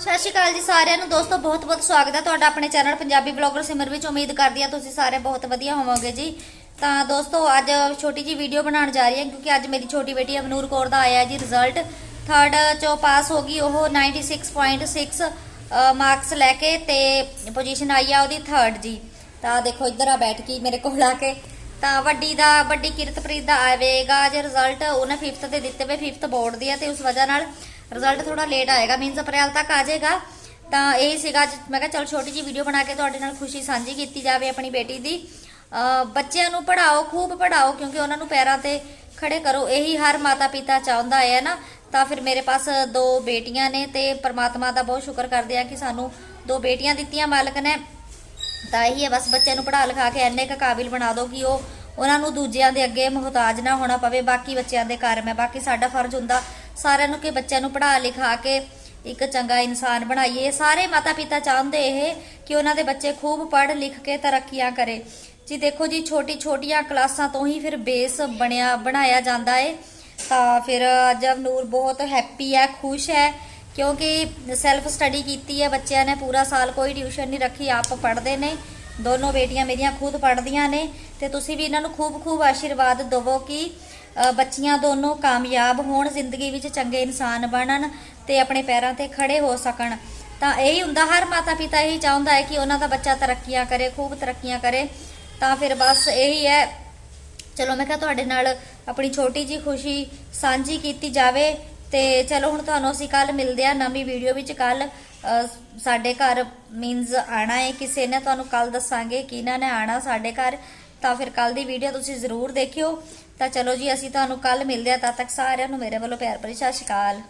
ਸਤਿ ਸ਼੍ਰੀ ਅਕਾਲ ਜੀ ਸਾਰਿਆਂ ਨੂੰ। ਦੋਸਤੋ, ਬਹੁਤ ਬਹੁਤ ਸਵਾਗਤ ਹੈ ਤੁਹਾਡਾ ਆਪਣੇ ਚੈਨਲ ਪੰਜਾਬੀ ਬਲੌਗਰ ਸਿਮਰ ਵਿੱਚ। ਉਮੀਦ ਕਰਦੀ ਹਾਂ ਤੁਸੀਂ ਸਾਰੇ ਬਹੁਤ ਵਧੀਆ ਹੋਵੋਗੇ ਜੀ। ਤਾਂ ਦੋਸਤੋ, ਅੱਜ ਛੋਟੀ ਜੀ ਵੀਡੀਓ ਬਣਾਉਣ ਜਾ ਰਹੀ ਹਾਂ ਕਿਉਂਕਿ ਅੱਜ ਮੇਰੀ ਛੋਟੀ ਬੇਟੀ ਅਮਨੂਰ ਕੌਰ ਦਾ ਆਇਆ ਜੀ ਰਿਜ਼ਲਟ ਥਰਡ ਚੋਂ ਪਾਸ ਹੋ ਗਈ ਉਹ 96.6 ਮਾਰਕਸ ਲੈ ਕੇ ਤੇ ਪੋਜੀਸ਼ਨ ਆਈ ਆ ਉਹਦੀ ਥਰਡ ਜੀ। ਤਾਂ ਦੇਖੋ, ਇੱਧਰ ਆ ਬੈਠ ਗਈ ਮੇਰੇ ਕੋਲ ਆ ਕੇ। ਤਾਂ ਵੱਡੀ ਦਾ, ਵੱਡੀ ਕਿਰਤਪ੍ਰੀਤ ਦਾ ਆਵੇਗਾ ਜੇ ਰਿਜ਼ਲਟ ਉਹਨੇ 5th ਤੇ ਦਿੱਤੇ ਵੇ 5th ਬੋਰਡ ਦੀ ਹੈ ਤੇ ਉਸ ਵਜ੍ਹਾ ਨਾਲ ਰਿਜ਼ਲਟ ਥੋੜਾ ਲੇਟ ਆਏਗਾ ਮੀਨਸ ਅਪ੍ਰੈਲ ਤੱਕ ਆ ਜਾਏਗਾ। ਤਾਂ ਇਹ ਸੀਗਾ, ਅੱਜ ਮੈਂ ਕਿਹਾ ਚਲ ਛੋਟੀ ਜੀ ਵੀਡੀਓ ਬਣਾ ਕੇ ਤੁਹਾਡੇ ਨਾਲ ਖੁਸ਼ੀ ਸਾਂਝੀ ਕੀਤੀ ਜਾਵੇ ਆਪਣੀ ਬੇਟੀ ਦੀ। ਬੱਚਿਆਂ ਨੂੰ ਪੜਾਓ ਖੂਬ ਪੜਾਓ ਕਿਉਂਕਿ ਉਹਨਾਂ ਨੂੰ ਪੈਰਾਂ ਤੇ ਖੜੇ ਕਰੋ, ਇਹੀ ਹਰ ਮਾਤਾ ਪਿਤਾ ਚਾਹੁੰਦਾ ਹੈ ਨਾ। ਤਾਂ ਫਿਰ ਮੇਰੇ ਪਾਸ ਦੋ ਬੇਟੀਆਂ ਨੇ ਤੇ ਪ੍ਰਮਾਤਮਾ ਦਾ ਬਹੁਤ ਸ਼ੁਕਰ ਕਰਦੇ ਆ ਕਿ ਸਾਨੂੰ ਦੋ ਬੇਟੀਆਂ ਦਿੱਤੀਆਂ, ਮਾਲਕ ਨੇ। ਤਾਂ ਇਹੀ ਹੈ। ਬਸ ਬੱਚਿਆਂ ਨੂੰ ਪੜ੍ਹਾ ਲਿਖਾ ਕੇ ਇੰਨੇ ਕੁ ਕਾਬਿਲ ਬਣਾ ਦਿਓ ਕਿ ਉਹ ਉਹਨਾਂ ਨੂੰ ਦੂਜਿਆਂ ਦੇ ਅੱਗੇ ਮੁਹਤਾਜ ਨਾ ਹੋਣਾ ਪਵੇ। ਬਾਕੀ ਬੱਚਿਆਂ ਦੇ ਕਾਰਨ ਹੈ ਬਾਕੀ ਸਾਡਾ ਫਰਜ਼ ਹੁੰਦਾ ਸਾਰਿਆਂ ਨੂੰ ਕਿ ਬੱਚਿਆਂ ਨੂੰ ਪੜ੍ਹਾ ਲਿਖਾ ਕੇ ਇੱਕ ਚੰਗਾ ਇਨਸਾਨ ਬਣਾਈਏ। ਸਾਰੇ ਮਾਤਾ ਪਿਤਾ ਚਾਹੁੰਦੇ ਇਹ ਕਿ ਉਹਨਾਂ ਦੇ ਬੱਚੇ ਖੂਬ ਪੜ੍ਹ ਲਿਖ ਕੇ ਤਰੱਕੀਆਂ ਕਰੇ। ਜੀ ਦੇਖੋ ਜੀ ਛੋਟੀ ਛੋਟੀਆਂ ਕਲਾਸਾਂ ਤੋਂ ਹੀ ਫਿਰ ਬੇਸ ਬਣਿਆ, ਬਣਾਇਆ ਜਾਂਦਾ ਏ। ਤਾਂ ਫਿਰ ਅੱਜ ਨੂਰ ਬਹੁਤ ਹੈਪੀ ਹੈ, ਖੁਸ਼ ਹੈ। ਕਿਉਂਕਿ ਸੈਲਫ ਸਟੱਡੀ ਕੀਤੀ ਹੈ, ਬੱਚਿਆਂ ਨੇ ਪੂਰਾ ਸਾਲ ਕੋਈ ਟਿਊਸ਼ਨ ਨਹੀਂ ਰੱਖੀ, ਆਪ ਪੜ੍ਹਦੇ ਨੇ। ਦੋਨੋਂ ਬੇਟੀਆਂ ਮੇਰੀਆਂ ਖੁਦ ਪੜ੍ਹਦੀਆਂ ਨੇ ਤੇ ਤੁਸੀਂ ਵੀ ਇਹਨਾਂ ਨੂੰ ਖੂਬ ਖੂਬ ਆਸ਼ੀਰਵਾਦ ਦਿਵੋ ਕਿ ਬੱਚੀਆਂ ਦੋਨੋਂ ਕਾਮਯਾਬ ਹੋਣ, ਜ਼ਿੰਦਗੀ ਵਿੱਚ ਚੰਗੇ ਇਨਸਾਨ ਬਣਨ ਤੇ ਆਪਣੇ ਪੈਰਾਂ ਤੇ ਖੜੇ ਹੋ ਸਕਣ। ਤਾਂ ਇਹੀ ਹੁੰਦਾ, ਹਰ ਮਾਤਾ ਪਿਤਾ ਇਹੀ ਚਾਹੁੰਦਾ ਹੈ ਕਿ ਉਹਨਾਂ ਦਾ ਬੱਚਾ ਤਰੱਕੀਆਂ ਕਰੇ, ਖੂਬ ਤਰੱਕੀਆਂ ਕਰੇ। ਤਾਂ ਫਿਰ ਬਸ ਇਹੀ ਹੈ। ਚਲੋ ਮੈਂ ਕਿਹਾ ਤੁਹਾਡੇ ਨਾਲ ਆਪਣੀ ਛੋਟੀ ਜੀ ਖੁਸ਼ੀ ਸਾਂਝੀ ਕੀਤੀ ਜਾਵੇ। ਤੇ ਚਲੋ ਹੁਣ ਤੁਹਾਨੂੰ ਅਸੀਂ ਕੱਲ ਮਿਲਦੇ ਆ ਨਵੀਂ ਵੀਡੀਓ ਵਿੱਚ। ਕੱਲ ਸਾਡੇ ਘਰ ਮੀਨਸ ਆਣਾ ਹੈ, ਕਿਸੇ ਨੇ ਤੁਹਾਨੂੰ ਕੱਲ ਦੱਸਾਂਗੇ ਕਿਹਨਾਂ ਨੇ ਆਣਾ ਸਾਡੇ ਘਰ, ਤਾਂ ਫਿਰ ਕੱਲ ਦੀ ਵੀਡੀਓ ਤੁਸੀਂ ਜ਼ਰੂਰ ਦੇਖਿਓ। ਤਾਂ ਚਲੋ ਜੀ, ਅਸੀਂ ਤੁਹਾਨੂੰ ਕੱਲ ਮਿਲਦੇ ਆ ਤਦ ਤੱਕ ਸਾਰਿਆਂ ਨੂੰ ਮੇਰੇ ਵੱਲੋਂ ਪਿਆਰ ਭਰੀ ਸਤਿ ਸ਼੍ਰੀ ਅਕਾਲ।